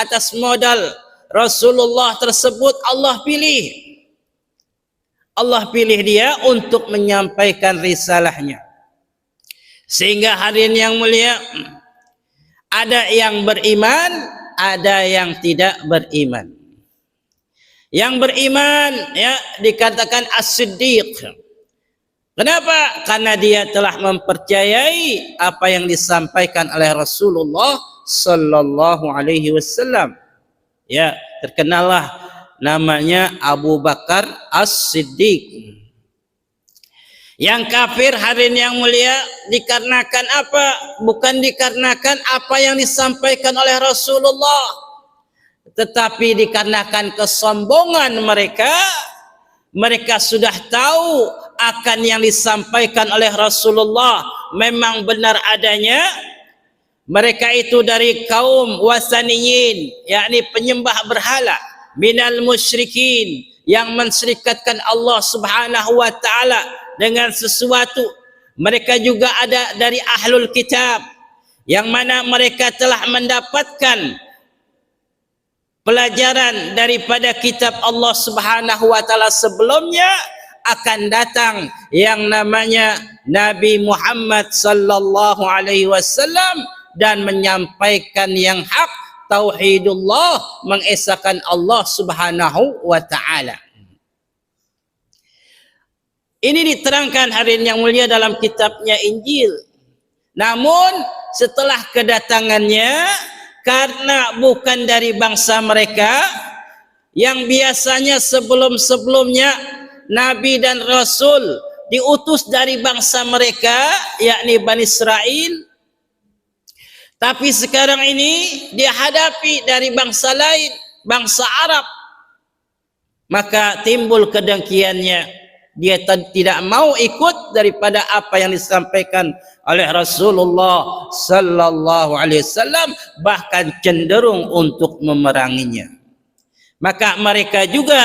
atas modal Rasulullah tersebut Allah pilih. Allah pilih dia untuk menyampaikan risalahnya. Sehingga hadirin yang mulia ada yang beriman, ada yang tidak beriman. Yang beriman ya dikatakan as-siddiq. Kenapa? Karena dia telah mempercayai apa yang disampaikan oleh Rasulullah sallallahu alaihi wasallam. Ya, terkenallah namanya Abu Bakar As-Siddiq. Yang kafir hari ini yang mulia dikarenakan apa? Bukan dikarenakan apa yang disampaikan oleh Rasulullah. Tetapi dikarenakan kesombongan mereka. Mereka sudah tahu akan yang disampaikan oleh Rasulullah memang benar adanya. Mereka itu dari kaum wasaniyin, yakni penyembah berhala. Minal musyrikin yang mensyirikatkan Allah subhanahu wa ta'ala dengan sesuatu. Mereka juga ada dari ahlul kitab yang mana mereka telah mendapatkan pelajaran daripada kitab Allah Subhanahu wa taala sebelumnya akan datang yang namanya Nabi Muhammad sallallahu alaihi wasallam dan menyampaikan yang hak tauhidullah mengesahkan Allah Subhanahu wa taala. Ini diterangkan hari yang mulia dalam kitabnya Injil. Namun setelah kedatangannya karena bukan dari bangsa mereka yang biasanya sebelum-sebelumnya nabi dan rasul diutus dari bangsa mereka yakni Bani Israel. Tapi sekarang ini dia hadapi dari bangsa lain bangsa Arab. Maka timbul kedengkiannya. Dia tidak mau ikut daripada apa yang disampaikan oleh Rasulullah sallallahu alaihi wasallam bahkan cenderung untuk memeranginya. Maka mereka juga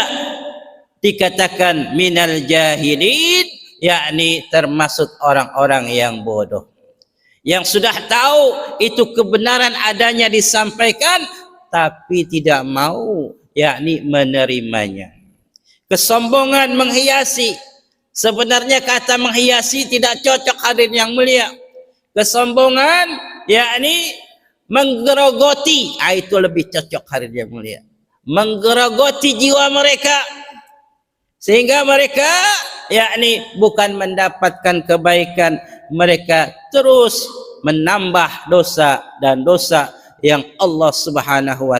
dikatakan minal jahilin yakni termasuk orang-orang yang bodoh. Yang sudah tahu itu kebenaran adanya disampaikan tapi tidak mau yakni menerimanya. Kesombongan menghiasi. Sebenarnya kata menghiasi tidak cocok hadir yang mulia. Kesombongan yakni menggerogoti. Ah, itu lebih cocok hadir yang mulia. Menggerogoti jiwa mereka sehingga mereka yakni bukan mendapatkan kebaikan mereka terus menambah dosa dan dosa yang Allah Subhanahu wa